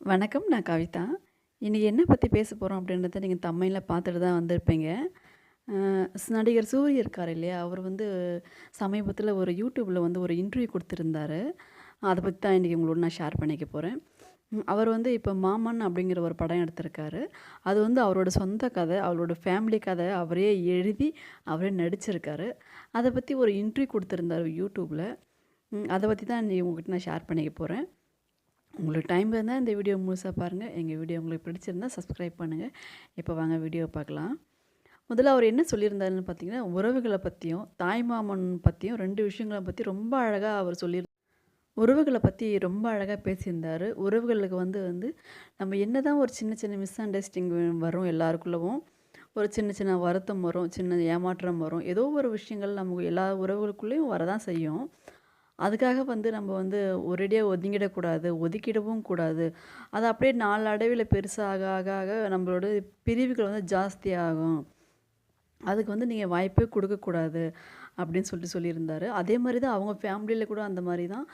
வணக்கம். நான் கவிதா. இன்றைக்கி என்ன பற்றி பேச போகிறோம் அப்படின்றத நீங்கள் தமிழில் பார்த்துட்டு தான் வந்திருப்பீங்க. நடிகர் சூரிய இருக்கார் இல்லையா? அவர் வந்து சமீபத்தில் ஒரு யூடியூப்பில் வந்து ஒரு இன்டர்வியூ கொடுத்துருந்தாரு அதை பற்றி தான் இன்றைக்கி உங்களோட நான் ஷேர் பண்ணிக்க போகிறேன் அவர் வந்து இப்போ மாமன் அப்படிங்கிற ஒரு படம் எடுத்திருக்காரு. அது வந்து அவரோட சொந்த கதை, அவரோட ஃபேமிலி கதை அவரே எழுதி, அவரே நடிச்சிருக்காரு. அதை பற்றி ஒரு இன்ட்ரி கொடுத்துருந்தார் யூடியூப்பில் அதை பற்றி தான் இன்னைக்கு உங்ககிட்ட நான் ஷேர் பண்ணிக்க போகிறேன் உங்களுக்கு டைம் இருந்தால் இந்த வீடியோ முழுசாக பாருங்கள் எங்கள் வீடியோ உங்களுக்கு பிடிச்சிருந்தா சப்ஸ்கிரைப் பண்ணுங்கள் இப்போ வாங்க வீடியோ பார்க்கலாம். முதல்ல அவர் என்ன சொல்லியிருந்தாருன்னு பார்த்தீங்கன்னா, உறவுகளை பற்றியும் தாய்மாமன் பற்றியும் ரெண்டு விஷயங்களை பற்றி ரொம்ப அழகாக அவர் சொல்லி உறவுகளை பற்றி ரொம்ப அழகாக பேசியிருந்தாரு. உறவுகளுக்கு வந்து வந்து நம்ம என்ன தான் ஒரு சின்ன சின்ன மிஸ் அண்டர்ஸ்டிங் வரும் எல்லாருக்குள்ளவும். ஒரு சின்ன சின்ன வருத்தம் வரும், சின்ன ஏமாற்றம் வரும். ஏதோ ஒரு விஷயங்கள் நமக்கு எல்லா உறவுகளுக்குள்ளேயும் வரதான் செய்யும். அதுக்காக வந்து நம்ம வந்து ஒரேடியாக ஒதுங்கிடக்கூடாது, ஒதுக்கிடவும் கூடாது. அது அப்படியே நாளடைவில் பெருசாக ஆக ஆக ஆக நம்மளோட பிரிவுகள் வந்து ஜாஸ்தியாகும். அதுக்கு வந்து நீங்கள் வாய்ப்பே கொடுக்கக்கூடாது அப்படின்னு சொல்லிட்டு சொல்லியிருந்தாரு. அதே மாதிரி தான் அவங்க ஃபேமிலியில் கூட அந்த மாதிரி தான்.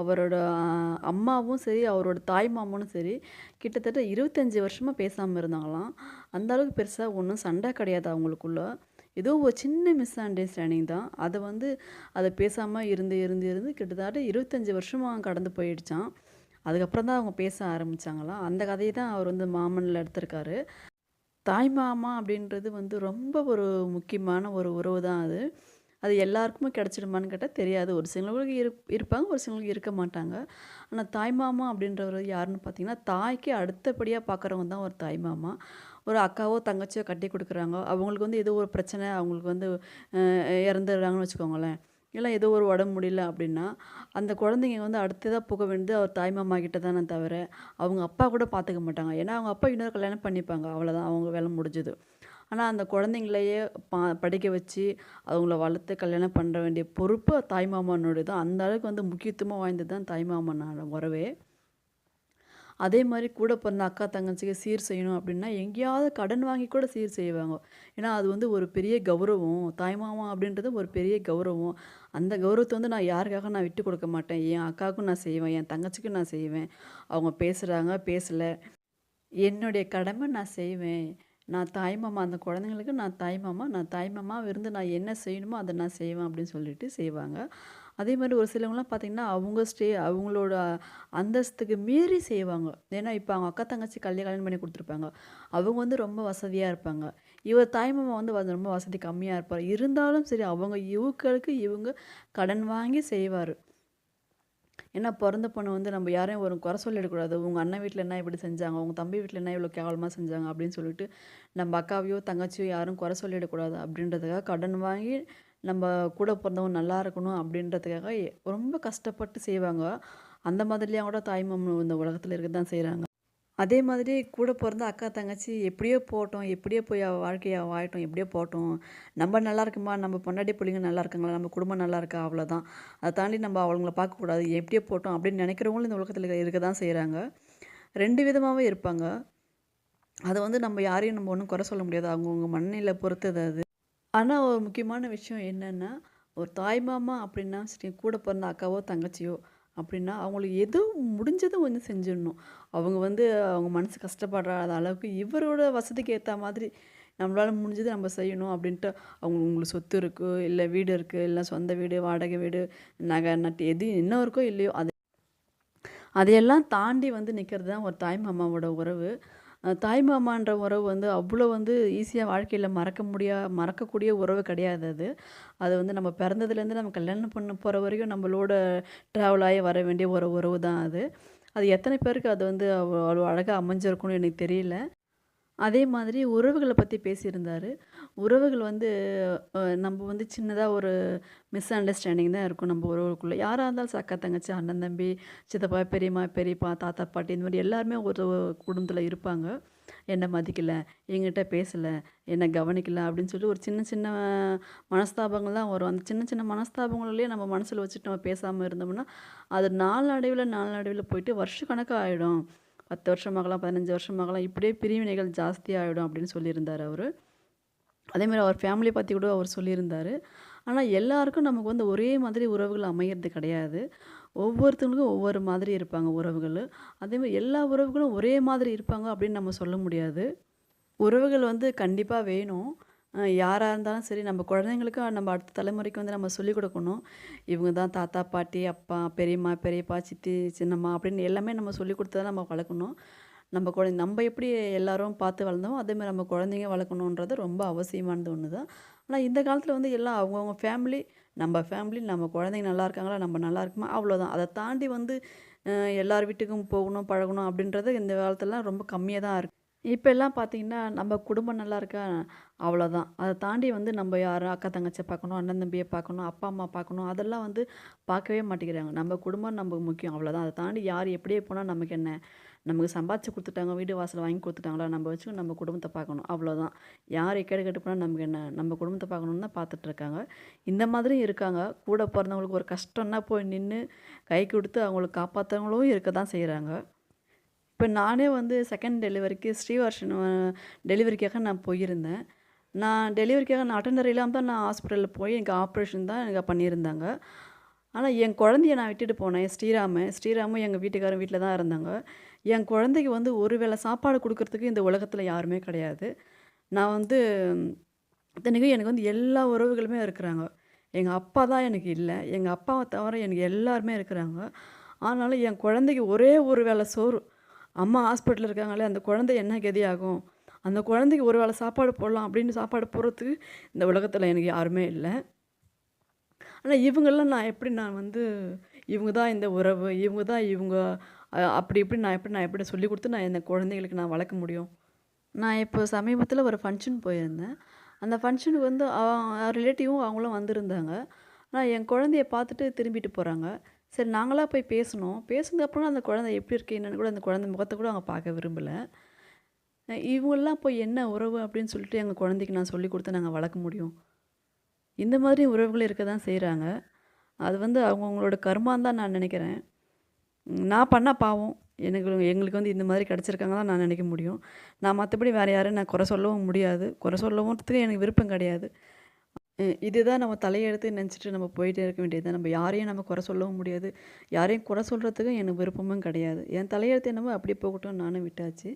அவரோட அம்மாவும் சரி, அவரோட தாய் மாமனும் சரி, கிட்டத்தட்ட இருபத்தஞ்சி வருஷமாக பேசாமல் இருந்தாங்களாம். அந்த அளவுக்கு ஒன்றும் சண்டை கிடையாது அவங்களுக்குள்ள. ஏதோ ஒரு சின்ன மிஸ் அண்டர்ஸ்டாண்டிங் தான். அதை வந்து அதை பேசாமல் இருந்து இருந்து இருந்து கிட்டத்தட்ட இருபத்தஞ்சி வருஷமாக கடந்து போயிடுச்சான் அதுக்கப்புறம் தான் அவங்க பேச ஆரம்பிச்சாங்களாம். அந்த கதையை தான் அவர் வந்து மாமனில் எடுத்திருக்காரு. தாய் மாமா அப்படின்றது வந்து ரொம்ப ஒரு முக்கியமான ஒரு உறவு தான் அது. அது எல்லாருக்குமே கிடச்சிடுமான்னு கேட்டால் தெரியாது. ஒரு சிலவங்களுக்கு இருப் இருப்பாங்க, ஒரு சிலவங்களுக்கு இருக்க மாட்டாங்க. ஆனால் தாய் மாமா அப்படின்றவர் யாருன்னு பார்த்தீங்கன்னா, தாய்க்கு அடுத்தபடியாக பார்க்குறவங்க தான் ஒரு தாய் மாமா. ஒரு அக்காவோ, தங்கச்சியோ கட்டி கொடுக்குறாங்க அவங்களுக்கு வந்து ஏதோ ஒரு பிரச்சனை, அவங்களுக்கு வந்து இறந்துடுறாங்கன்னு வச்சுக்கோங்களேன். இல்லை ஏதோ ஒரு உடம்பு முடியல அப்படின்னா, அந்த குழந்தைங்க வந்து அடுத்ததாக போக வேண்டியது அவர் தாய்மாமா கிட்ட தானே தவிர, அவங்க அப்பா கூட பார்த்துக்க மாட்டாங்க. ஏன்னா அவங்க அப்பா இன்னொரு கல்யாணம் பண்ணிப்பாங்க. அவ்வளோதான் அவங்க வேலை முடிஞ்சுது. ஆனால் அந்த குழந்தைங்களையே பா படிக்க வச்சு, அவங்கள வளர்த்து கல்யாணம் பண்ண வேண்டிய பொறுப்பு தாய்மாமானுடைய தான். அந்த அளவுக்கு வந்து முக்கியத்துவம் வாய்ந்தது தான் தாய்மாமனோட உறவே. அதே மாதிரி கூட பிறந்த அக்கா, தங்கச்சிக்கு சீர் செய்யணும் அப்படின்னா, எங்கேயாவது கடன் வாங்கி கூட சீர் செய்வாங்க. ஏன்னா அது வந்து ஒரு பெரிய கௌரவம். தாய்மாமா அப்படின்றது ஒரு பெரிய கௌரவம். அந்த கௌரவத்தை வந்து நான் யாருக்காக நான் விட்டு கொடுக்க மாட்டேன். என் அக்காவுக்கும் நான் செய்வேன், என் தங்கச்சிக்கும் நான் செய்வேன். அவங்க பேசுகிறாங்க பேசலை என்னுடைய கடமை நான் செய்வேன். நான் தாய்மாமா அந்த குழந்தைங்களுக்கு நான் தாய்மாமா நான் தாய்மாமா விருந்து இருந்து நான் என்ன செய்யணுமோ அதை நான் செய்வேன் அப்படின்னு சொல்லிட்டு செய்வாங்க. அதே மாதிரி ஒரு சிலவங்களாம் பார்த்திங்கன்னா அவங்க ஸ்டே அவங்களோட அந்தஸ்துக்கு மீறி செய்வாங்க. ஏன்னா இப்போ அவங்க அக்கா, தங்கச்சி கல்யாணம் கல்யாணம் பண்ணி கொடுத்துருப்பாங்க அவங்க வந்து ரொம்ப வசதியாக இருப்பாங்க. இவர் தாய்மாமா வந்து ரொம்ப வசதி கம்மியாக இருப்பார் இருந்தாலும் சரி அவங்க இவங்களுக்கு இவங்க கடன் வாங்கி செய்வார் ஏன்னா பிறந்த பொண்ணு வந்து நம்ம யாரையும் ஒரு குறை சொல்லிடக்கூடாது. உங்கள் அண்ணன் வீட்டில் என்ன இப்படி செஞ்சாங்க, உங்கள் தம்பி வீட்டில் என்ன இவ்வளோ கேவலமாக செஞ்சாங்க அப்படின்னு சொல்லிட்டு, நம்ம அக்காவையோ, தங்கச்சியோ யாரும் குறை சொல்லிடக்கூடாது அப்படின்றதுக்காக கடன் வாங்கி, நம்ம கூட பிறந்தவங்க நல்லா இருக்கணும் அப்படின்றதுக்காக ரொம்ப கஷ்டப்பட்டு செய்வாங்க. அந்த மாதிரியாக கூட தாய்மாமன் இந்த உலகத்தில் இருக்க தான் செய்கிறாங்க அதே மாதிரி கூட பிறந்த அக்கா, தங்கச்சி எப்படியோ போட்டோம் எப்படியோ போய் வாழ்க்கையாக வாழட்டும், எப்படியோ போட்டோம் நம்ம நல்லா இருக்குமா நம்ம பொண்டாட்டி பிள்ளைங்க நல்லா இருக்காங்களா, நம்ம குடும்பம் நல்லா இருக்கா அவ்வளோதான். அதை தாண்டி நம்ம அவங்கள பார்க்கக்கூடாது. எப்படியோ போட்டோம் அப்படின்னு நினைக்கிறவங்களும் இந்த உலகத்தில் இருக்க தான் செய்கிறாங்க ரெண்டு விதமாகவும் இருப்பாங்க. அதை வந்து நம்ம யாரையும் நம்ம ஒன்றும் குறை சொல்ல முடியாது. அவங்கவுங்க மண்ணில் பொறுத்தது அது. ஆனால் ஒரு முக்கியமான விஷயம் என்னென்னா ஒரு தாய் மாமா அப்படின்னா சரி கூட பிறந்த அக்காவோ, தங்கச்சியோ அப்படின்னா, அவங்களுக்கு எதுவும் முடிஞ்சதை வந்து செஞ்சிடணும். அவங்க வந்து அவங்க மனசு கஷ்டப்படாத அளவுக்கு இவரோட வசதிக்கு ஏற்ற மாதிரி நம்மளால் முடிஞ்சது நம்ம செய்யணும் அப்படின்ட்டு, அவங்க உங்களுக்கு சொத்து இருக்குது இல்லை வீடு இருக்குது இல்லை சொந்த வீடு, வாடகை வீடு, நகை, நட்டு எது என்ன இருக்கோ இல்லையோ அது அதையெல்லாம் தாண்டி வந்து நிற்கிறது தான் ஒரு தாய் மாமாவோட உறவு. தாய்மாமான்ற உறவு வந்து அவ்வளோ வந்து ஈஸியாக வாழ்க்கையில் மறக்க முடியா மறக்கக்கூடிய உறவு கிடையாது அது. அது வந்து நம்ம பிறந்ததுலேருந்து நம்ம கல்யாணம் பண்ண போகிற வரைக்கும் நம்மளோட ட்ராவல் ஆகி வர வேண்டிய ஒரு உறவு தான் அது. அது எத்தனை பேருக்கு அது வந்து அவ்வளோ அழகாக அமைஞ்சிருக்கும்னு எனக்கு தெரியல. அதே மாதிரி உறவுகளை பற்றி பேசியிருந்தாரு. உறவுகள் வந்து நம்ம வந்து சின்னதாக ஒரு மிஸ் அண்டர்ஸ்டாண்டிங் தான் இருக்கும் நம்ம உறவுக்குள்ளே யாராக இருந்தாலும் சக்கா தங்கச்சி, அண்ணன், தம்பி, சித்தப்பா, பெரியம்மா, பெரியப்பா, தாத்தா, பாட்டி இந்த மாதிரி எல்லாருமே ஒரு குடும்பத்தில் இருப்பாங்க. என்னை மதிக்கல, எங்கிட்ட பேசல, என்ன கவனிக்கலை அப்படின்னு சொல்லி ஒரு சின்ன சின்ன மனஸ்தாபங்கள் தான் வரும். அந்த சின்ன சின்ன மனஸ்தாபங்களிலே நம்ம மனசில் வச்சுட்டு நம்ம பேசாமல் இருந்தோம்னா, அது நாளடைவில நாளடைவில போயிட்டு வருஷக்கணக்காக ஆகிடும் 10 வருஷமாகலாம், 15 வருஷமாகலாம் இப்படியே பிரிவினைகள் ஜாஸ்தியாகிடும் அப்படின்னு சொல்லியிருந்தார் அவர். அதேமாதிரி அவர் ஃபேமிலியை பற்றி கூட அவர் சொல்லியிருந்தார். ஆனால் எல்லாருக்கும் நமக்கு வந்து ஒரே மாதிரி உறவுகள் அமையிறது கிடையாது. ஒவ்வொருத்தவங்களுக்கும் ஒவ்வொரு மாதிரி இருப்பாங்க உறவுகள். அதேமாதிரி எல்லா உறவுகளும் ஒரே மாதிரி இருப்பாங்க அப்படின்னு நம்ம சொல்ல முடியாது. உறவுகள் வந்து கண்டிப்பாக வேணும். யாராக இருந்தாலும் சரி நம்ம குழந்தைங்களுக்கு நம்ம அடுத்த தலைமுறைக்கு வந்து நம்ம சொல்லிக் கொடுக்கணும். இவங்க தான் தாத்தா பாட்டி அப்பா பெரியம்மா பெரியப்பா சித்தி சின்னம்மா அப்படின்னு எல்லாமே நம்ம சொல்லிக் கொடுத்து தான் நம்ம வளர்க்கணும். நம்ம குழந்தை நம்ம எப்படி எல்லாரும் பார்த்து வளர்ந்தோமோ அதேமாதிரி நம்ம குழந்தைங்க வளர்க்கணுன்றது ரொம்ப அவசியமானது ஒன்று தான். ஆனால் இந்த காலத்தில் வந்து எல்லாம் அவங்கவுங்க ஃபேமிலி நம்ம ஃபேமிலி நம்ம குழந்தைங்க நல்லா இருக்காங்களா நம்ம நல்லா இருக்குமா அவ்வளோதான் அதை தாண்டி வந்து எல்லார் வீட்டுக்கும் போகணும் பழகணும் அப்படின்றது இந்த காலத்துலலாம் ரொம்ப கம்மியாக தான் இருக்குது இப்போ எல்லாம் பார்த்தீங்கன்னா நம்ம குடும்பம் நல்லா இருக்கா அவ்வளோதான் அதை தாண்டி வந்து நம்ம யாரும் அக்கா தங்கச்சியை பார்க்கணும் அண்ணன் தம்பியை பார்க்கணும் அப்பா அம்மா பார்க்கணும் அதெல்லாம் வந்து பார்க்கவே மாட்டேங்கிறாங்க. நம்ம குடும்பம் நமக்கு முக்கியம் அவ்வளோதான் அதை தாண்டி யார் எப்படியே போனால் நமக்கு என்ன? நமக்கு சம்பாதிச்சு கொடுத்துட்டாங்க வீடு வாசல் வாங்கி கொடுத்துட்டாங்களா நம்ம வச்சு நம்ம குடும்பத்தை பார்க்கணும் அவ்வளோதான் யார் எக்கேடு கெட்டு போனால் நமக்கு என்ன? நம்ம குடும்பத்தை பார்க்கணுன்னு தான் பார்த்துட்ருக்காங்க இந்த மாதிரியும் இருக்காங்க. கூட பிறந்தவங்களுக்கு ஒரு கஷ்டம்னா போய் நின்று கை கொடுத்து அவங்களுக்கு காப்பாற்றுறவங்களும் இருக்க தான் செய்கிறாங்க இப்போ நானே வந்து செகண்ட் டெலிவரிக்கு ஸ்ரீவர்ஷன் டெலிவரிக்காக நான் போயிருந்தேன். நான் டெலிவரிக்காக நான் அட்டெண்டர் இல்லாமல் தான் நான் ஹாஸ்பிட்டலில் போய் எனக்கு ஆப்ரேஷன் தான் எனக்கு பண்ணியிருந்தாங்க. ஆனால் என் குழந்தைய நான் விட்டுட்டு போனேன் ஸ்ரீராம. ஸ்ரீராமும் எங்கள் வீட்டுக்காரன் வீட்டில் தான் இருந்தாங்க. என் குழந்தைக்கு வந்து ஒரு வேளை சாப்பாடு கொடுக்கறதுக்கு இந்த உலகத்தில் யாருமே கிடையாது. நான் வந்து இத்தனைக்கும் எனக்கு வந்து எல்லா உறவுகளுமே இருக்கிறாங்க. எங்கள் அப்பா தான் எனக்கு இல்லை. எங்கள் அப்பாவை தவிர எனக்கு எல்லாருமே இருக்கிறாங்க. ஆனாலும் என் குழந்தைக்கு ஒரே ஒரு வேளை சோறு அம்மா ஹாஸ்பிட்டலில் இருக்காங்களே அந்த குழந்தை என்ன கதியாகும்? அந்த குழந்தைக்கு ஒரு வேளை சாப்பாடு போடலாம் அப்படின்னு சாப்பாடு போடுறதுக்கு இந்த உலகத்தில் எனக்கு யாருமே இல்லை. ஆனால் இவங்கெல்லாம் நான் எப்படி நான் வந்து இவங்க தான் இந்த உறவு இவங்க தான் இவங்க அப்படி இப்படி நான் எப்படி நான் எப்படி சொல்லி கொடுத்து நான் இந்த குழந்தைகளுக்கு நான் வளர்க்க முடியும்? நான் இப்போ சமீபத்தில் ஒரு ஃபங்க்ஷன் போயிருந்தேன். அந்த ஃபங்க்ஷனுக்கு வந்து ரிலேட்டிவும் அவங்களும் வந்திருந்தாங்க. ஆனால் என் குழந்தைய பார்த்துட்டு திரும்பிட்டு போகிறாங்க சரி நாங்களாக போய் பேசணும். பேசுனதுக்கப்புறம் அந்த குழந்தை எப்படி இருக்கு என்னென்னு கூட அந்த குழந்தை முகத்தை கூட அவங்க பார்க்க விரும்பலை. இவங்கெல்லாம் போய் என்ன உறவு அப்படின்னு சொல்லிட்டு எங்கள் குழந்தைக்கு நான் சொல்லி கொடுத்து நாங்கள் வளர்க்க முடியும்? இந்த மாதிரி உறவுகள் இருக்க தான் செய்கிறாங்க அது வந்து அவங்கவுங்களோட கர்மான்னு தான் நான் நினைக்கிறேன். நான் பண்ணால் பாவம். எனக்கு எங்களுக்கு வந்து இந்த மாதிரி கிடச்சிருக்காங்க தான் நான் நினைக்க முடியும். நான் மற்றபடி வேறு யாரும் நான் குறை சொல்லவும் முடியாது. குறை சொல்லவும் எனக்கு விருப்பம் கிடையாது. இதுதான் நம்ம தலையெடுத்து நினச்சிட்டு நம்ம போயிட்டே இருக்க வேண்டியது நம்ம யாரையும் நம்ம குறை சொல்லவும் முடியாது. யாரையும் குறை சொல்கிறதுக்கும் எனக்கு விருப்பமும் கிடையாது. என் தலையெழுத்து என்னமோ அப்படி போகட்டும் நானும் விட்டாச்சு.